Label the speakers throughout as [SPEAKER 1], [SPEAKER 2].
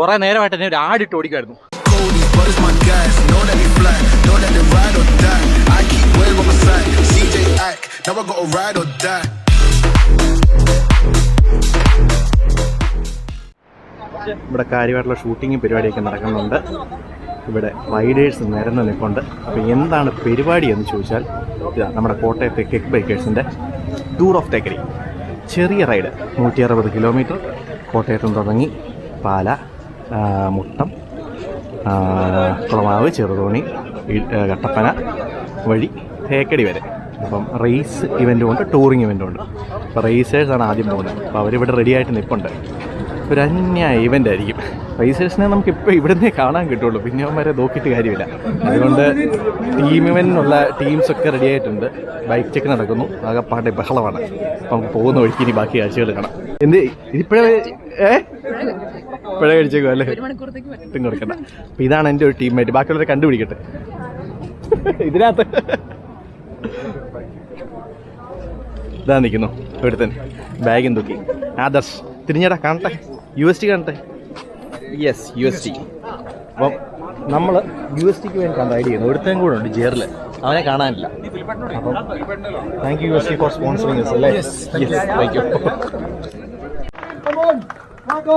[SPEAKER 1] കുറെ നേരമായിട്ട് എന്നെ ഒരു ആടിട്ട് ഓടിക്കായിരുന്നു ഇവിടെ കാര്യമായിട്ടുള്ള ഷൂട്ടിംഗ് പരിപാടിയൊക്കെ നടക്കുന്നുണ്ട് ഇവിടെ റൈഡേഴ്സ് നിരന്ന് നിൽപ്പുണ്ട് അപ്പോൾ എന്താണ് പരിപാടി എന്ന് ചോദിച്ചാൽ ഇതാ നമ്മുടെ കോട്ടയത്തെ കെക്ക് ബൈക്കേഴ്സിൻ്റെ ടൂർ ഓഫ് തേക്കരി ചെറിയ റൈഡ് നൂറ്റി അറുപത് കിലോമീറ്റർ കോട്ടയത്തും തുടങ്ങി പാല മുട്ടം കുളമാവ് ചെറുതോണി കട്ടപ്പന വഴി തേക്കടി വരെ അപ്പം റേസ് ഇവൻ്റും ഉണ്ട് ടൂറിങ് ഇവൻ്റും ഉണ്ട് അപ്പോൾ റേസേഴ്സാണ് ആദ്യം പോകുന്നത് അപ്പോൾ അവരിവിടെ റെഡി ആയിട്ട് നിൽപ്പുണ്ട് ഒരു അന്യ ഇവൻ്റ് ആയിരിക്കും റേസേഴ്സിനെ നമുക്ക് നമുക്കിപ്പോൾ ഇവിടുന്നേ കാണാൻ കിട്ടുള്ളൂ പിന്നെ വരെ നോക്കിയിട്ട് കാര്യമില്ല അതുകൊണ്ട് ടീം ഉള്ള ടീംസൊക്കെ റെഡി ആയിട്ടുണ്ട് ബൈക്ക് ചെക്ക് നടക്കുന്നു ആകെപ്പാട്ടെ ബഹളമാണ് നമുക്ക് പോകുന്ന വഴിക്ക് ഇനി ബാക്കി കാഴ്ചകൾ കാണാം എന്ത് ഇതിപ്പോഴേ ഏ ഇപ്പോഴേ കഴിച്ചേക്കും അല്ലേ ഒരു കൊടുക്കണ്ട അപ്പൊ ഇതാണ് എൻ്റെ ഒരു ടീംമേറ്റ് ബാക്കിയുള്ളവരെ കണ്ടുപിടിക്കട്ടെ ഇതിനകത്ത് ഇതാ നിൽക്കുന്നു ഇവിടെ തന്നെ ബാഗും തൂക്കി ആദർശ് തിരിഞ്ഞടാ കാണട്ടെ യു എസ് ടി കാണട്ടെ യെസ് യു എസ് ടി അപ്പം നമ്മൾ യു എസ് ടിക്ക് വേണ്ടി കണ്ട ഐഡിയ ചെയ്യുന്നു ഒരുത്തേം കൂടെ ഉണ്ട് ജിയറിൽ അവനെ കാണാനില്ല അപ്പം thank U S T for sponsoring അല്ലേ യെസ് താങ്ക് യു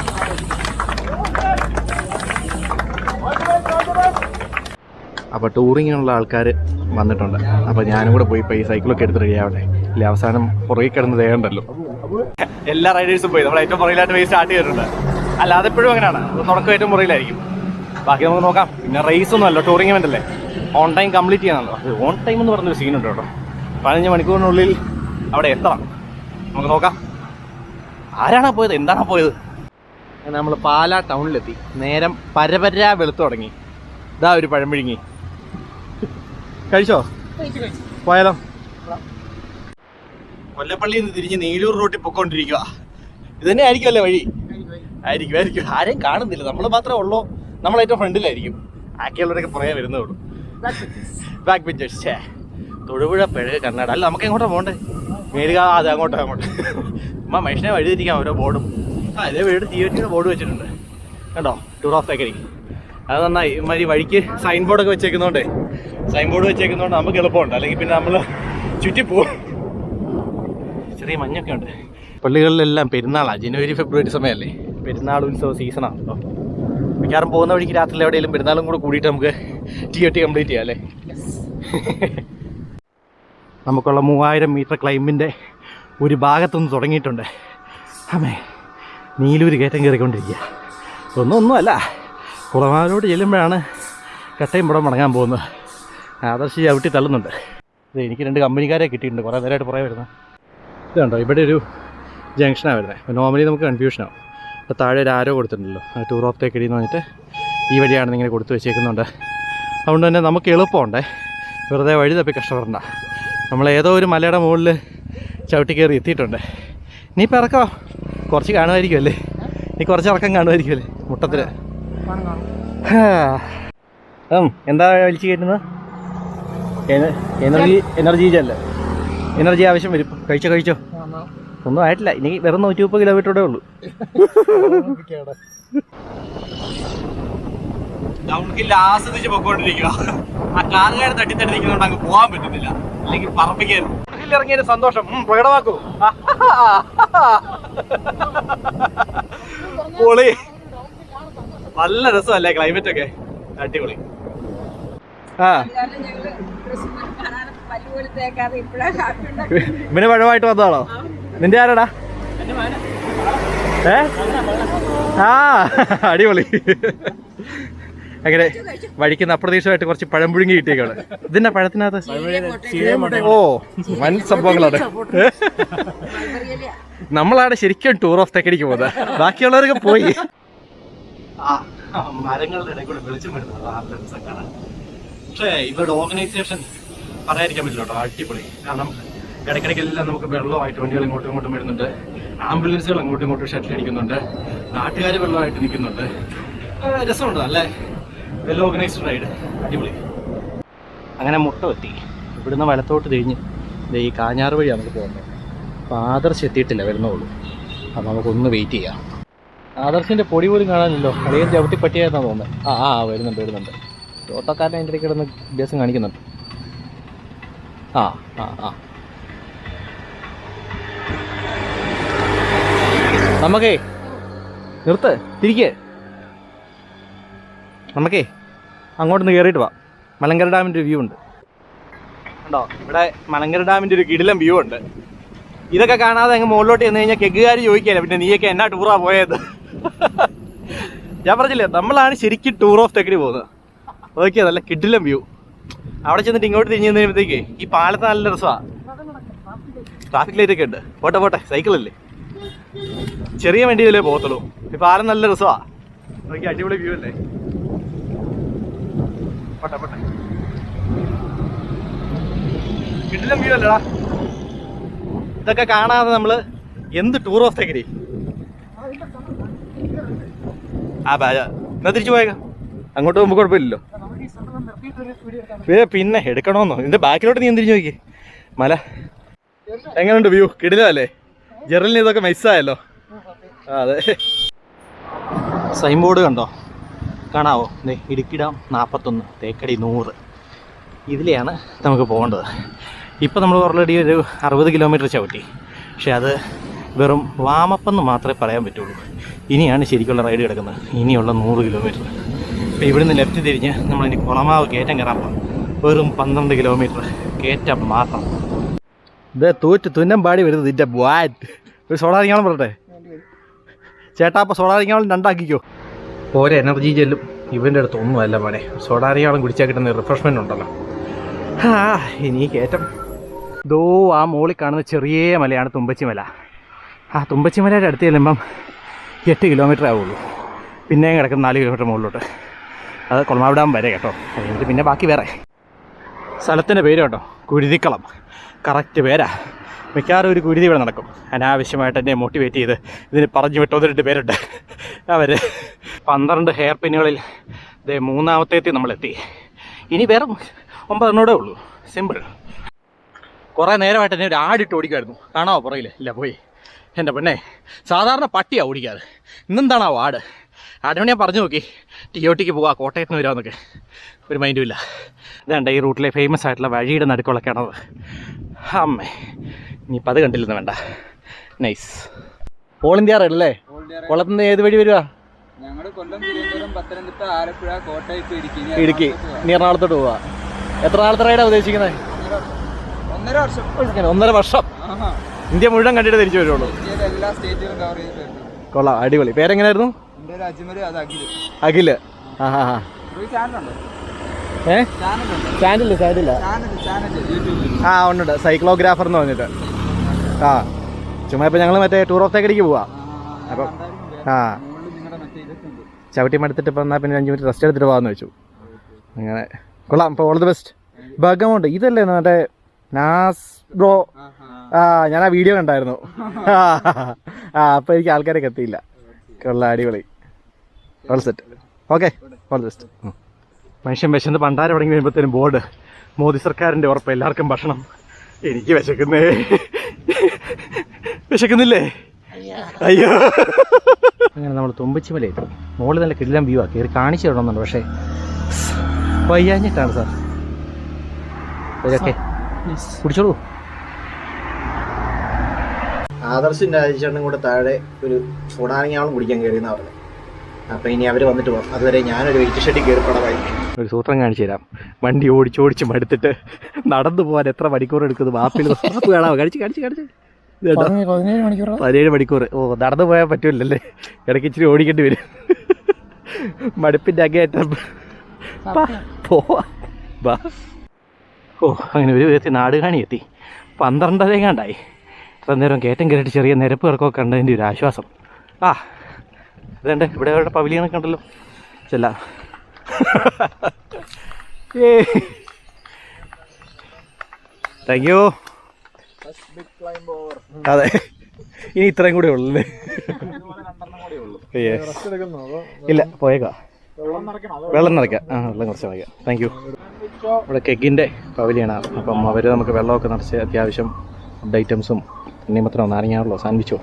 [SPEAKER 1] അപ്പോൾ ടൂറിങ്ങിനുള്ള ആൾക്കാർ വന്നിട്ടുണ്ട് അപ്പോൾ ഞാനും കൂടെ പോയി ഈ സൈക്കിളൊക്കെ എടുത്ത് ആവട്ടെ ഇല്ല അവസാനം പുറകെ കിടന്ന് തേണ്ടല്ലോ എല്ലാ റൈഡേഴ്സും പോയി നമ്മൾ ഏറ്റവും പുറകിലായിട്ട് പോയി സ്റ്റാർട്ട് ചെയ്തിട്ടുണ്ട് അല്ലാതെ എപ്പോഴും അങ്ങനെയാണ് തുടക്കം ഏറ്റവും പുറകിലായിരിക്കും ബാക്കി നമുക്ക് നോക്കാം പിന്നെ റേസ് ഒന്നും അല്ല ടൂറിംഗ് ഇവൻ്റ് അല്ലേ ഓൺ ടൈം കംപ്ലീറ്റ് ചെയ്യാനല്ലോ അത് ഓൺ ടൈം എന്ന് പറഞ്ഞൊരു സീനുണ്ട് കേട്ടോ പതിനഞ്ച് മണിക്കൂറിനുള്ളിൽ അവിടെ എത്തണം നമുക്ക് നോക്കാം ആരാണോ പോയത് എന്താണോ പോയത് നമ്മൾ പാലാ ടൗണിലെത്തി നേരം പരപരാ വെളുത്തു തുടങ്ങി ഇതാ ഒരു പഴംപിഴുങ്ങി കഴിച്ചോ പോയാലോ കൊല്ലപ്പള്ളിയിൽ തിരിഞ്ഞ് നീലൂർ റോട്ടിൽ പൊക്കോണ്ടിരിക്കുക ഇത് തന്നെ ആയിരിക്കുമല്ലേ വഴി ആയിരിക്കും ആയിരിക്കും ആരെയും കാണുന്നില്ല നമ്മൾ മാത്രമേ ഉള്ളൂ നമ്മൾ ഏറ്റവും ഫ്രണ്ടിലായിരിക്കും ബാക്കിയുള്ളവരൊക്കെ പുറകെ വരുന്നേ ഉള്ളൂ ബാക്ക് പിഞ്ചേഴ്സ് ഛേ തൊടുപുഴ പിഴക് കർണാടക അല്ല നമുക്ക് എങ്ങോട്ടാ പോകണ്ടേ മേലുക അത് അങ്ങോട്ടോ അങ്ങോട്ട് അമ്മ മനുഷ്യനെ വഴിതിരിക്കാം ഓരോ ബോർഡും ആ അതേ വീട് തിയേറ്ററിന് ബോർഡ് വെച്ചിട്ടുണ്ട് കണ്ടോ ടൂർ ഓഫ് തേക്കരി അത് നന്നായി ഇമ്മാതിരി വഴിക്ക് സൈൻ ബോർഡൊക്കെ വെച്ചേക്കുന്നോണ്ടേ സൈൻ ബോർഡ് വെച്ചേക്കുന്നതുകൊണ്ട് നമുക്ക് എളുപ്പമുണ്ട് അല്ലെങ്കിൽ പിന്നെ നമ്മൾ ചുറ്റിപ്പോകും ചെറിയ മഞ്ഞൊക്കെ ഉണ്ട് പള്ളികളിലെല്ലാം പെരുന്നാളാണ് ജനുവരി ഫെബ്രുവരി സമയമല്ലേ പെരുന്നാൾ ഉത്സവ സീസണാണ് കേട്ടോ പോകുന്ന വഴിക്ക് രാത്രി എവിടെയെങ്കിലും പെരുന്നാളും കൂടെ കൂടിയിട്ട് നമുക്ക് ടി ഒ കംപ്ലീറ്റ് ചെയ്യാം അല്ലേ നമുക്കുള്ള മൂവായിരം മീറ്റർ ക്ലൈമ്പിൻ്റെ ഒരു ഭാഗത്തുനിന്ന് തുടങ്ങിയിട്ടുണ്ട് അമ്മേ നീലൂര് കയറ്റം കയറിക്കൊണ്ടിരിക്കുക ഒന്നും ഒന്നുമല്ല കുളമാരോട് ചെല്ലുമ്പോഴാണ് കട്ടയും പുടം മടങ്ങാൻ പോകുന്നത് ആദർശ് ചവിട്ടി തള്ളുന്നുണ്ട് ഇത് എനിക്ക് രണ്ട് കമ്പനിക്കാരെ കിട്ടിയിട്ടുണ്ട് കുറേ നേരമായിട്ട് പുറകെ വരുന്നത് ഇതുണ്ടോ ഇവിടെ ഒരു ജംഗ്ഷനാണ് വരുന്നത് നോർമലി നമുക്ക് കൺഫ്യൂഷനാകും അപ്പോൾ താഴെ ഒരു ആരോ കൊടുത്തിട്ടുണ്ടല്ലോ ടൂർ ഓഫ് തേക്കടി എന്ന് പറഞ്ഞിട്ട് ഈ വഴിയാണെന്ന് ഇങ്ങനെ കൊടുത്തു വെച്ചേക്കുന്നുണ്ട് അതുകൊണ്ട് തന്നെ നമുക്ക് എളുപ്പമുണ്ടേ വെറുതെ വഴി തപ്പി കഷ്ടപ്പെടണ്ട നമ്മൾ ഏതോ ഒരു മലയുടെ മുകളിൽ ചവിട്ടി കയറി എത്തിയിട്ടുണ്ട് നീ ഇപ്പം ഇറക്കോ കുറച്ച് കാണുമായിരിക്കുമല്ലേ നീ കുറച്ച് ഇറക്കം കാണുമായിരിക്കുമല്ലേ മുട്ടത്തിൽ എന്താ വലിച്ചു കയറ്റുന്നത് എനർജി എനർജി ജെല്ല് എനർജി ആവശ്യം വരും കഴിച്ചോ കഴിച്ചോ ഒന്നും ആയിട്ടില്ല ഇനി വെറും നൂറ്റി മുപ്പത് കിലോമീറ്ററോടെ ഉള്ളൂ ഡൗൺഹിൽ ആസ്വദിച്ച് പൊക്കോണ്ടിരിക്കുക ആ കാലുകാരെ തട്ടി തട്ടി നിൽക്കുന്നതുകൊണ്ട് അങ്ങ് പോകാൻ പറ്റുന്നില്ല അല്ലെങ്കിൽ പറപ്പിക്കായിരുന്നു ഡൗൺഹിൽ ഇറങ്ങിയതിന് സന്തോഷം പ്രകടമാക്കൂ പൊളി നല്ല രസമല്ലേ ക്ലൈമറ്റ് ഒക്കെ അടിപൊളി ആ ഇവന് പഴമായിട്ട് വന്നതാണോ നിന്റെ ആരാടാ ഏ ആ അടിപൊളി അങ്ങനെ വഴിക്കുന്ന അപ്രതീക്ഷമായിട്ട് കുറച്ച് പഴം പുഴുങ്ങി കിട്ടിയേക്കാണ് ഇതിന്റെ പഴത്തിനകത്ത് ഓ വൻ സംഭവങ്ങളാണ് നമ്മളാണ് ശരിക്കും ടൂർ ഓഫ് തെക്കടിക്ക് പോകുന്നത് ബാക്കിയുള്ളവരൊക്കെ പോയി മരങ്ങളുടെ ഇടയിൽ കൂടെ വെളിച്ചം വരുന്നത് പക്ഷേ ഇവരുടെ ഓർഗനൈസേഷൻ പറയാതിരിക്കാൻ പറ്റില്ല കേട്ടോ അടിപൊളി കാരണം എല്ലാം നമുക്ക് വെള്ളമായിട്ട് വണ്ടികൾ ഇങ്ങോട്ടും ഇങ്ങോട്ടും വരുന്നുണ്ട് ആംബുലൻസുകൾ അങ്ങോട്ടും ഇങ്ങോട്ടും ഷട്ടിൽ അടിക്കുന്നുണ്ട് നാട്ടുകാർ വെള്ളമായിട്ട് നിൽക്കുന്നുണ്ട് രസമുണ്ട് നല്ല വെൽ ഓർഗനൈസ്ഡ് റൈഡ് അടിപൊളി അങ്ങനെ മുട്ട എത്തി ഇവിടുന്ന് വലത്തോട്ട് തിരിഞ്ഞ് ഈ കാഞ്ഞാറ് വഴി നമുക്ക് പോകുന്നത് അപ്പം ആദർശ് എത്തിയിട്ടില്ല വരുന്നുള്ളൂ അപ്പം നമുക്കൊന്ന് വെയിറ്റ് ചെയ്യാം ആദർശിൻ്റെ പൊടി പോലും കാണാനില്ലോ അളിയൻ ചവിട്ടി പറ്റിയായിരുന്നാണ് തോന്നുന്നത് ആ ആ വരുന്നുണ്ട് വരുന്നുണ്ട് മറ്റേ ഓട്ടോക്കാരൻ അതിൻ്റെ ഇടയ്ക്ക് കിടന്ന് അഭ്യാസം കാണിക്കുന്നുണ്ട് ആ ആ ആ നമുക്കേ നിർത്ത് തിരിക്കേ നമുക്കേ അങ്ങോട്ടൊന്ന് കയറിയിട്ട് വാ മലങ്കര ഡാമിൻ്റെ ഒരു വ്യൂ ഉണ്ട് കണ്ടോ ഇവിടെ മലങ്കര ഡാമിൻ്റെ ഒരു കിടിലം വ്യൂ ഉണ്ട് ഇതൊക്കെ കാണാതെ അങ്ങ് മുകളിലോട്ട് ചെന്ന് കഴിഞ്ഞാൽ കെഗുകാർ ചോദിക്കില്ല പിന്നെ നീയൊക്കെ എന്നാ ടൂറാ പോയത് ഞാൻ പറഞ്ഞില്ലേ നമ്മളാണ് ശരിക്കും ടൂർ ഓഫ് തെക്കടി പോകുന്നത് ഓക്കെ നല്ല കിഡിലും വ്യൂ അവിടെ ചെന്നിട്ട് ഇങ്ങോട്ട് തിരിഞ്ഞു കഴിയുമ്പോഴത്തേക്ക് ഈ പാലത്ത് നല്ല രസമാണ് ട്രാഫിക് ലൈറ്റ് ഒക്കെ ഉണ്ട് പോട്ടെ പോട്ടെ സൈക്കിളല്ലേ ചെറിയ വണ്ടി ഇതിലേ പോകത്തുള്ളൂ ഈ പാലം നല്ല രസമാണ് നോക്കി അടിപൊളി വ്യൂ അല്ലേ പോട്ടെ പോട്ടെ കിഡിലും വ്യൂ അല്ലടാ ഇതൊക്കെ കാണാതെ നമ്മള് എന്ത് ടൂർ ഓഫ് ആ ബാജ എന്നാ തിരിച്ചു പോയേക്കാം അങ്ങോട്ട് പോകുമ്പോൾ കുഴപ്പമില്ലല്ലോ ഏ പിന്നെ എടുക്കണമെന്നോ ഇതിന്റെ ബാക്കിലോട്ട് നീ എന്തിരിഞ്ഞു നോക്കി മല എങ്ങനെയുണ്ട് വ്യൂ കിടിലല്ലേ ജെറലിന് ഇതൊക്കെ മിസ്സായല്ലോ അതെ സൈൻ ബോർഡ് കണ്ടോ കാണാവോ ഇടുക്കിടാം നാൽപ്പത്തൊന്ന് തേക്കടി നൂറ് ഇതിലെയാണ് നമുക്ക് പോകേണ്ടത് ഇപ്പം നമ്മൾ ഓൾറെഡി ഒരു അറുപത് കിലോമീറ്റർ ചവിട്ടി പക്ഷേ അത് വെറും വാമപ്പെന്ന് മാത്രമേ പറയാൻ പറ്റുള്ളൂ ഇനിയാണ് ശരിക്കുള്ള റൈഡ് കിടക്കുന്നത് ഇനിയുള്ള നൂറ് കിലോമീറ്റർ അപ്പോൾ നിന്ന് ലെഫ്റ്റ് തിരിഞ്ഞ് നമ്മളിനി കുളമാവ് കയറ്റം കയറാൻ പോകാം വെറും പന്ത്രണ്ട് കിലോമീറ്റർ കയറ്റം മാത്രം ഇത് തോറ്റ് തുന്നം പാടി വരുന്നത് ഇതിൻ്റെ ബാറ്റ് ഒരു സോളാറിങ്ങാളം പറട്ടെ ചേട്ടാ അപ്പോൾ സോളാറിങ്ങാളം രണ്ടാക്കിക്കോ ഓരോ എനർജി ചെല്ലും ഇവൻ്റെ അടുത്ത് ഒന്നുമല്ല മോനെ സോഡാറിയാളം കുടിച്ചാൽ കിട്ടുന്ന റിഫ്രഷ്മെൻ്റ് ഉണ്ടല്ലോ ആ ഇനി കയറ്റം ദോ ആ മോളിൽ കാണുന്ന ചെറിയ മലയാണ് തുമ്പച്ചി മല ആ തുമ്പച്ചി മലയുടെ അടുത്ത് ചെല്ലുമ്പം എട്ട് കിലോമീറ്റർ ആവുള്ളൂ പിന്നെയും കിടക്കുന്ന നാല് കിലോമീറ്റർ മുകളിലോട്ട് അത് കുളമാവ് വരെ കേട്ടോ എന്നിട്ട് പിന്നെ ബാക്കി വേറെ സ്ഥലത്തിൻ്റെ പേര് കേട്ടോ കുരുതിക്കളം കറക്റ്റ് പേരാ മിക്കാറും ഒരു കുരുതി ഇവിടെ നടക്കും അനാവശ്യമായിട്ട് എന്നെ മോട്ടിവേറ്റ് ചെയ്ത് ഇതിന് പറഞ്ഞു വിട്ട ഒന്ന് രണ്ട് പേരുണ്ട് അവർ പന്ത്രണ്ട് ഹെയർ പിന്നുകളിൽ ഇത് മൂന്നാമത്തേത്തി നമ്മളെത്തി ഇനി വേറെ ഒമ്പതെണ്ണോടെ ഉള്ളൂ സിമ്പിൾ കുറേ നേരമായിട്ട് എന്നെ ഒരു ആടിട്ട് ഓടിക്കുമായിരുന്നു കാണാമോ പുറകിൽ ഇല്ല പോയി എൻ്റെ പൊന്നെ സാധാരണ പട്ടിയാണ് ഓടിക്കാറ് ഇന്നെന്താണാവോ ആട് ആടമണി ഞാൻ പറഞ്ഞു നോക്കി ടി ഒ ടിക്ക് പോവാം കോട്ടയത്ത് നിന്ന് വരാമെന്നൊക്കെ ഒരു മൈൻഡും ഇല്ല ഇതാണ്ട് ഈ റൂട്ടിലെ ഫേമസ് ആയിട്ടുള്ള വഴിയുടെ നടുക്കുള്ള കിണർ അമ്മേ ഇനിയിപ്പോൾ അത് കണ്ടില്ലെന്ന് വേണ്ട നൈസ് ഓൾ ഇന്ത്യ റെഡ് അല്ലേ കൊള്ളത്തുനിന്ന് ഏത് വഴി വരുവാ ഇടുക്കി ഇടുക്കി എറണാകുളത്തോട്ട് പോവാ എത്ര നാളത്തെ റൈഡാണ് ഉദ്ദേശിക്കുന്നത് ഒന്നര വർഷം ഒന്നര വർഷം ഇന്ത്യ മുഴുവൻ കണ്ടിട്ട് തിരിച്ചു വരുള്ളൂ എല്ലാ സ്റ്റേറ്റുകളും കവർ കൊള്ളാം അടിപൊളി പേരെങ്ങനെയായിരുന്നു അഖില് ഏ ചാനലില്ല ചാനലില്ല ആ ഉണ്ട് സൈക്ലോഗ്രാഫർ എന്ന് പറഞ്ഞിട്ട് ആ ചുമ്മാ ഇപ്പൊ ഞങ്ങൾ മറ്റേ ടൂർ ഓഫ് തേക്കടിക്ക് പോവാം അപ്പൊ ആ ചവിട്ടി മടുത്തിട്ട് ഇപ്പം പിന്നെ അഞ്ചു മിനിറ്റ് റെസ്റ്റ് എടുത്തിട്ട് പോവാന്ന് വെച്ചു അങ്ങനെ കൊള്ളാം ഇപ്പൊ ഓൾ ദി ബെസ്റ്റ് ബഗമുണ്ട് ഇതല്ലേ മറ്റേ നാസ് ബ്രോ ആ ഞാൻ ആ വീഡിയോ കണ്ടായിരുന്നു ആ അപ്പോൾ എനിക്ക് ആൾക്കാരൊക്കെ എത്തിയില്ല കൊള്ളാം അടിപൊളി സെറ്റ് ഓക്കെ മനുഷ്യൻ വിശന്ന് പണ്ടാരം തുടങ്ങി വരുമ്പോഴത്തേനും ബോർഡ് മോദി സർക്കാരിൻ്റെ ഉറപ്പ് എല്ലാവർക്കും ഭക്ഷണം എനിക്ക് വിശക്കുന്നേ വിശക്കുന്നില്ലേ അയ്യോ അങ്ങനെ നമ്മൾ തുമ്പിച്ചി മലയെത്തി മുകളിൽ നല്ല കിടിലം വ്യൂ ആക്കി കാണിച്ചു തരണമെന്നുണ്ട് പക്ഷേ വയ്യാഞ്ഞിട്ടാണ് സാർ ഓക്കെ കുടിച്ചോളൂ ആദർശിൻ്റെ ആഴ്ച കൂടെ താഴെ ഒരു ചൂടാനങ്ങിയാളും കുടിക്കാൻ കയറിയെന്നാണ് പറഞ്ഞത് അപ്പോൾ ഇനി അവര് വന്നിട്ട് പോകും അതുവരെ ഞാനൊരു വെയിറ്റ് ഷെഡി കയറി പടമായി ഒരു സൂത്രം കാണിച്ചു തരാം വണ്ടി ഓടിച്ചോടിച്ച് മടുത്തിട്ട് നടന്നു പോകാൻ എത്ര മണിക്കൂർ എടുക്കുന്നത് മാപ്പിൽ മാപ്പ് കാണാമോ കഴിച്ച് കഴിച്ച്
[SPEAKER 2] പതിനേഴ്
[SPEAKER 1] മണിക്കൂർ ഓ നടന്നു പോയാൽ പറ്റൂലല്ലേ ഇടയ്ക്ക് ഇച്ചിരി ഓടിക്കേണ്ടി വരും മടുപ്പിന്റെ അങ്ങേറ്റം പോവാ ഓ അങ്ങനെ ഒരു വിധത്തിൽ നാട് കാണി എത്തി പന്ത്രണ്ടരേങ്ങാണ്ടായി ഇത്ര നേരം കയറ്റം കയറിയിട്ട് ചെറിയ നിരപ്പ് ഇറക്കമൊക്കെ കണ്ടതിൻ്റെ ഒരു ആശ്വാസം ആ അതേണ്ട ഇവിടെ അവരുടെ പവിലിയനൊക്കെ ഉണ്ടല്ലോ ചെല്ല താങ്ക് യു അതെ ഇനി ഇത്രയും കൂടെ ഉള്ളല്ലേ ഇല്ല പോയേക്കാം വെള്ളം നിറയ്ക്കാം ആ വെള്ളം കുറച്ച് നിറയ്ക്കാം താങ്ക് യു ഇവിടെ കെഗിൻ്റെ പവലിയാണ് അപ്പം അവർ നമുക്ക് വെള്ളമൊക്കെ നിറച്ച് അത്യാവശ്യം ഫുഡ് ഐറ്റംസും ഒന്ന് അറിയാറുള്ളൂ സാൻവിച്ചോ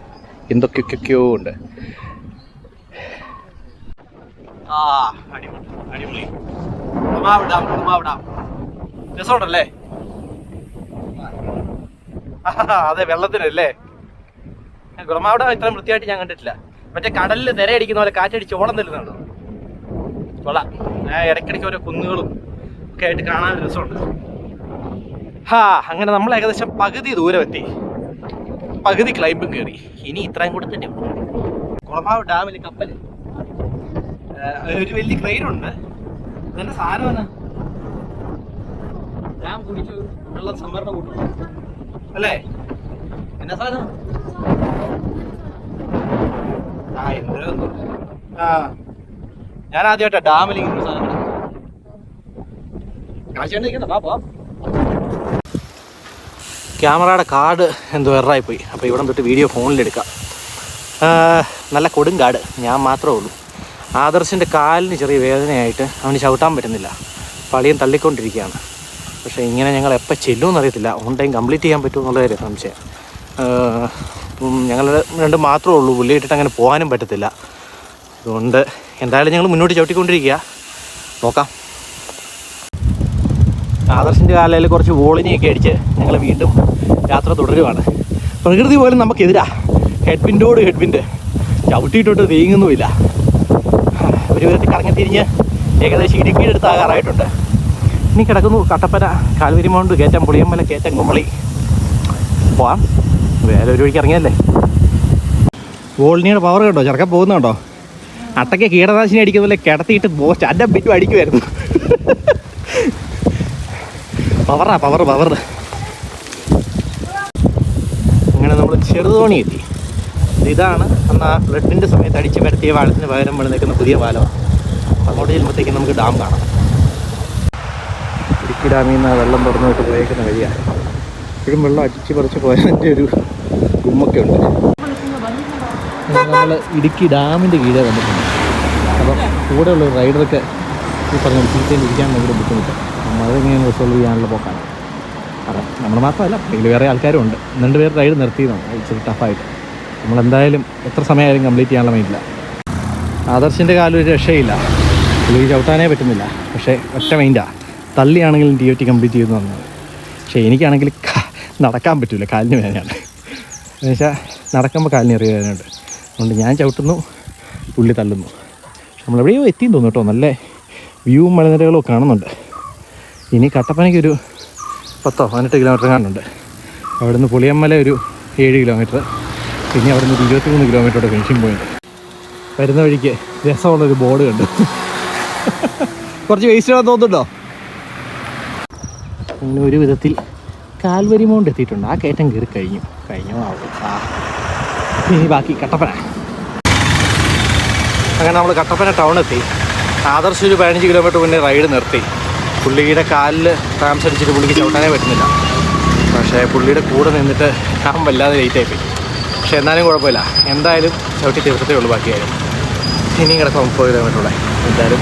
[SPEAKER 1] എന്തൊക്കെയൊക്കെയോ ഉണ്ട് ആ അടിപൊളി അടിപൊളി അതെ വെള്ളത്തിനല്ലേ ഗുണമാവിടം ഇത്ര വൃത്തിയായിട്ട് ഞാൻ കണ്ടിട്ടില്ല മറ്റേ കടലിൽ നിരയടിക്കുന്ന പോലെ കാറ്റടിച്ച് ഓടം തരുന്നുണ്ടോ കൊള്ളാം ഇടയ്ക്കിടയ്ക്ക് ഓരോ കുന്നുകളും ഒക്കെ ആയിട്ട് കാണാൻ രസമുണ്ട് ഹാ അങ്ങനെ നമ്മൾ ഏകദേശം പകുതി ദൂരം എത്തി പകുതി ക്ലൈമ്പും കയറി ഇനി ഇത്രയും കൂടെ തന്നെ ഗുണമാവ് ഡാമിൽ കപ്പൽ ഒരു വലിയ ക്രെയിൻ ഉണ്ട് ഇതെന്നെ സാധനം
[SPEAKER 2] ഞാൻ കുടിച്ചു വെള്ളം സംവരണ കൂട്ടുള്ളൂ
[SPEAKER 1] അല്ലേ എന്നാ സാധനം ആ എന്തോ ആ ഞാൻ ആദ്യമായിട്ടാ ഡാമിൽ ഇങ്ങനെ സാധനം ക്യാമറയുടെ കാർഡ് എന്തോ എറായിപ്പോയി അപ്പോൾ ഇവിടെ തൊട്ട് വീഡിയോ ഫോണിലെടുക്കാം നല്ല കൊടുങ്കാട് ഞാൻ മാത്രമേ ഉള്ളൂ ആദർശിൻ്റെ കാലിന് ചെറിയ വേദനയായിട്ട് അവന് ചവിട്ടാൻ പറ്റുന്നില്ല പളിയും തള്ളിക്കൊണ്ടിരിക്കുകയാണ് പക്ഷേ ഇങ്ങനെ ഞങ്ങൾ എപ്പോൾ അറിയത്തില്ല ഓൺ ടൈം കംപ്ലീറ്റ് ചെയ്യാൻ പറ്റുമോ എന്നുള്ളതായി സംശയം ഞങ്ങൾ രണ്ട് മാത്രമേ ഉള്ളൂ പുള്ളി ഇട്ടിട്ട് അങ്ങനെ പോകാനും പറ്റത്തില്ല അതുകൊണ്ട് എന്തായാലും ഞങ്ങൾ മുന്നോട്ട് ചവിട്ടിക്കൊണ്ടിരിക്കുക നോക്കാം ആദർശിൻ്റെ കാലയിൽ കുറച്ച് വോളിനെയൊക്കെ അടിച്ച് ഞങ്ങൾ വീണ്ടും യാത്ര തുടരുവാണ് പ്രകൃതി പോലും നമുക്കെതിരാ ഹെഡ്ബിൻഡോട് ഹെഡ്ബിൻഡ് ചവിട്ടിയിട്ടോട്ട് നീങ്ങുന്നുമില്ല ഒരു വിധത്തിൽ കറങ്ങി തിരിഞ്ഞ് ഏകദേശം ഇടുക്കിയിലെടുത്ത് ആകാറായിട്ടുണ്ട് ഇനി കിടക്കുന്നു കട്ടപ്പന കാൽവരി മൗണ്ട് കയറ്റം പുളിയമ്പല കയറ്റം കുമളി പോവാം വേറെ ഒരു വഴിക്ക് ഇറങ്ങിയല്ലേ ഓൾനിയുടെ പവർ കേട്ടോ ചെറുക്കൻ പോകുന്നുണ്ടോ അട്ടയ്ക്ക് കീടനാശിനി അടിക്കുന്നില്ല കിടത്തിയിട്ട് പോസ്റ്റ് അന്റെ ബിറ്റും അടിക്കുമായിരുന്നു പവറാ പവർ പവർ അങ്ങനെ നമ്മൾ ചെറുതോണി എത്തി ഇതാണ് അന്ന് ആ ഫ്ലഡിൻ്റെ സമയത്ത് അടിച്ച് പരത്തിയ പാലത്തിന് പകരം വെള്ളം നിൽക്കുന്ന പുതിയ പാലമാണ് അങ്ങോട്ട് ചെല്ലുമ്പോഴത്തേക്കും നമുക്ക് ഡാം കാണാം ഇടുക്കി ഡാമിൽ നിന്ന് വെള്ളം തുറന്നുകൊണ്ട് പോയേക്കുന്ന വഴിയാണ് ഇപ്പോഴും വെള്ളം അടിച്ച് പറിച്ച് പോയതിൻ്റെ ഒരു ഗുമ്മൊക്കെ ഉണ്ട് നമ്മൾ ഇടുക്കി ഡാമിൻ്റെ കീഴേ വന്നിട്ടുണ്ട് അപ്പം കൂടെയുള്ള റൈഡറൊക്കെ ഈ പറഞ്ഞ സീറ്റയിൽ ഇരിക്കാൻ ഭയങ്കര ബുദ്ധിമുട്ടാണ് അതെങ്ങനെയാണ് റിസോൾവ് ചെയ്യാനുള്ള പോക്കാണ് അതെ നമ്മൾ മാത്രമല്ല അല്ലെങ്കിൽ വേറെ ആൾക്കാരും ഉണ്ട് രണ്ട് പേര് റൈഡ് നിർത്തിയതാണ് ഇച്ചിരി ടഫായിട്ട് നമ്മളെന്തായാലും എത്ര സമയമായാലും കംപ്ലീറ്റ് ചെയ്യാനുള്ള മൈൻഡില്ല ആദർശിൻ്റെ കാലം ഒരു രക്ഷയില്ല പുള്ളി ചവിട്ടാനേ പറ്റുന്നില്ല പക്ഷേ ഒറ്റ മൈൻഡാണ് തള്ളിയാണെങ്കിലും ടി എഫ് ടി കംപ്ലീറ്റ് ചെയ്തു തന്നത് പക്ഷേ എനിക്കാണെങ്കിൽ നടക്കാൻ പറ്റില്ല കാലിന് വേദനയാണ് എന്ന് വെച്ചാൽ നടക്കുമ്പോൾ കാലിന് ചെറിയ വേദനയുണ്ട് അതുകൊണ്ട് ഞാൻ ചവിട്ടുന്നു പുള്ളി തള്ളുന്നു നമ്മളെവിടെയോ എത്തിയും തോന്നുന്നു കേട്ടോ നല്ല വ്യൂവും മലനിരകളും കാണുന്നുണ്ട് ഇനി കട്ടപ്പനയ്ക്കൊരു പത്തോ പതിനെട്ട് കിലോമീറ്റർ കാണുന്നുണ്ട് അവിടുന്ന് പുളിയമ്മല ഒരു ഏഴ് കിലോമീറ്റർ പിന്നെ അവിടെ നിന്ന് ഇരുപത്തി മൂന്ന് കിലോമീറ്ററുടെ ഫിനിഷിംഗ് പോയിന്റ് വരുന്ന വഴിക്ക് രസമുള്ളൊരു ബോർഡ് കണ്ടു കുറച്ച് വേസ്റ്റ് ആണെന്ന് തോന്നുന്നുണ്ടോ അങ്ങനെ ഒരു വിധത്തിൽ കാൽവരി മൗണ്ട് എത്തിയിട്ടുണ്ട് ആ കയറ്റം കയറി കഴിഞ്ഞു കഴിഞ്ഞു ആവും ഇനി ബാക്കി കട്ടപ്പന അങ്ങനെ നമ്മൾ കട്ടപ്പന ടൗൺ എത്തി ആദർശ ഒരു പതിനഞ്ച് കിലോമീറ്റർ മുന്നേ റൈഡ് നിർത്തി പുള്ളിയുടെ കാലിൽ താമസിച്ചിട്ട് പുള്ളിക്ക് ചവിട്ടാനേ പറ്റുന്നില്ല പക്ഷേ പുള്ളിയുടെ കൂടെ നിന്നിട്ട് ഞാൻ വല്ലാതെ ലേറ്റായിപ്പോയി പക്ഷെ എന്നാലും കുഴപ്പമില്ല എന്തായാലും ചവിട്ടി തീർത്തേ ഉള്ളൂ ബാക്കിയായാലും ഇനിയും കിടക്കാൻ മുപ്പത് കിലോമീറ്ററുള്ള എന്തായാലും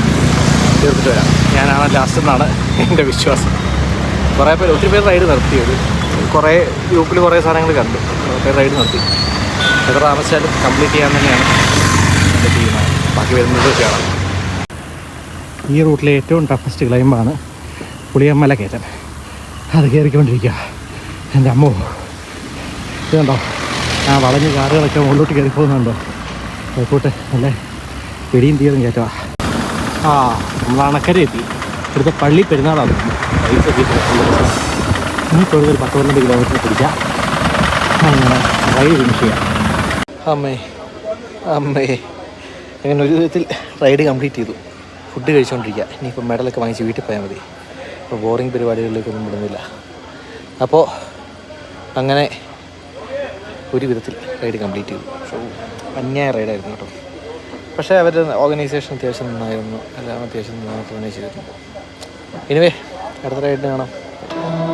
[SPEAKER 1] തീർത്തിട്ട് വരാം ഞാനാണ് ലാസ്റ്റ് എന്നാണ് എൻ്റെ വിശ്വാസം കുറേ പേര് ഒത്തിരി പേര് റൈഡ് നിർത്തിയത് കുറേ ഗ്രൂപ്പിൽ കുറേ സാധനങ്ങൾ കണ്ടു കുറേ റൈഡ് നിർത്തി എത്ര താമസിച്ചാലും കംപ്ലീറ്റ് ചെയ്യാൻ തന്നെയാണ് എൻ്റെ തീരുമാനം ബാക്കി വരുന്നത് കാണാം ഈ റൂട്ടിലെ ഏറ്റവും ടഫസ്റ്റ് ക്ലൈമ്പാണ് പുളിയമ്മല കയറ്റൻ അത് കയറിക്കൊണ്ടിരിക്കുക എൻ്റെ അമ്മോ ഇതുണ്ടോ ആ വളഞ്ഞ കാറുകളൊക്കെ മുകളിലോട്ട് കയറി പോകുന്നുണ്ടോ ആയിക്കോട്ടെ അല്ലേ പിടിയും തീരും കേട്ടോ ആ നമ്മൾ അണക്കര എത്തി ഇവിടുത്തെ പള്ളി പെരുന്നാളാണ് പൈസ ഇനി തൊഴുത് ഒരു പത്ത് പന്ത്രണ്ട് കിലോമീറ്റർ പിടിക്കാം അങ്ങനെ റൈഡ് ഫിനിഷ് ചെയ്യാം അമ്മേ അമ്മേ അങ്ങനെ ഒരു വിധത്തിൽ റൈഡ് കംപ്ലീറ്റ് ചെയ്തു ഫുഡ് കഴിച്ചുകൊണ്ടിരിക്കുക ഇനിയിപ്പോൾ മെഡലൊക്കെ വാങ്ങിച്ച് വീട്ടിൽ പോയാൽ മതി ഇപ്പോൾ ബോറിങ് പരിപാടികളിലേക്കൊന്നും വിടുന്നില്ല അപ്പോൾ അങ്ങനെ ഒരു വിധത്തിൽ റൈഡ് കംപ്ലീറ്റ് ചെയ്തു അന്യായ റൈഡായിരുന്നു കേട്ടോ പക്ഷേ അവരുടെ ഓർഗനൈസേഷൻ അത്യാവശ്യം നന്നായിരുന്നു എല്ലാം അത്യാവശ്യം നന്നായി പ്ലാനേജ് ഇനിവേ അടുത്ത റൈഡിന് കാണാം